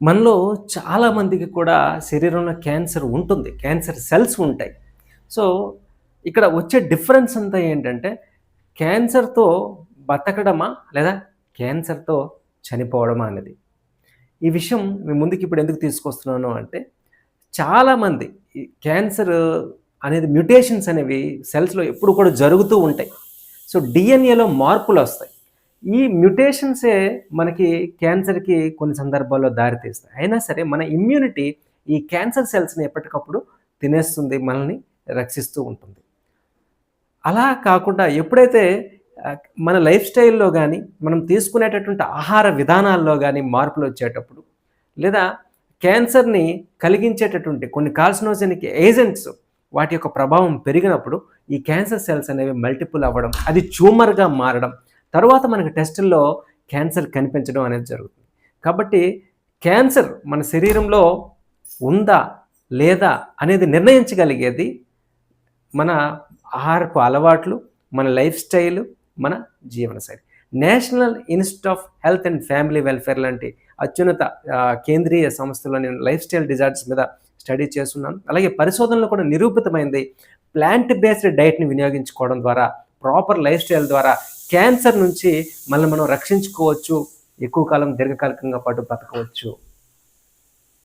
మనలో చాలామందికి కూడా శరీరంలో క్యాన్సర్ ఉంటుంది. క్యాన్సర్ సెల్స్ ఉంటాయి. సో, ఇక్కడ వచ్చే డిఫరెన్స్ అంతా ఏంటంటే, క్యాన్సర్‌తో బతకడమా? లేదా క్యాన్సర్‌తో చనిపోవడమా అనేది. ఈ విషయం మీ ముందుకి ఇప్పుడు ఎందుకు తీసుకొస్తున్నాను అంటే, చాలామంది క్యాన్సర్ అనేది మ్యూటేషన్స్ అనేవి సెల్స్‌లో ఎప్పుడు కూడా జరుగుతూ ఉంటాయి. సో, డీఎన్ఏలో మార్పులొస్తాయి. ఈ మ్యుటేషన్సే మనకి క్యాన్సర్‌కి కొన్ని సందర్భాల్లో దారితీస్తాయి. అయినా సరే మన ఇమ్యూనిటీ ఈ క్యాన్సర్ సెల్స్‌ని ఎప్పటికప్పుడు తినేస్తుంది. మనల్ని రక్షిస్తూ ఉంటుంది. అలా కాకుండా ఎప్పుడైతే మన లైఫ్ స్టైల్‌లో కానీ మనం తీసుకునేటటువంటి ఆహార విధానాల్లో కానీ మార్పులు వచ్చేటప్పుడు లేదా క్యాన్సర్‌ని కలిగించేటటువంటి కొన్ని కార్సినోజెనిక్ ఏజెంట్స్ వాటి యొక్క ప్రభావం పెరిగినప్పుడు, ఈ క్యాన్సర్ సెల్స్ అనేవి మల్టిపుల్ అవ్వడం, అది ట్యూమర్‌గా మారడం, తర్వాత మనకి టెస్టుల్లో క్యాన్సర్ కనిపించడం అనేది జరుగుతుంది. కాబట్టి క్యాన్సర్ మన శరీరంలో ఉందా? లేదా? అనేది నిర్ణయించగలిగేది మన ఆహారపు అలవాట్లు, మన లైఫ్ స్టైలు, మన జీవనశైలి. National institute of health and family welfare లాంటి అత్యున్నత కేంద్రీయ సంస్థలో నేను లైఫ్ స్టైల్ డిజార్డర్స్ మీద స్టడీ చేస్తున్నాను. అలాగే పరిశోధనలో కూడా నిరూపితమైంది. ప్లాంట్ బేస్డ్ డైట్‌ని వినియోగించుకోవడం ద్వారా, ప్రాపర్ లైఫ్ స్టైల్ ద్వారా క్యాన్సర్ నుంచి మనల్ని మనం రక్షించుకోవచ్చు. ఎక్కువ కాలం దీర్ఘకాలికంగా పాటు బ్రతకవచ్చు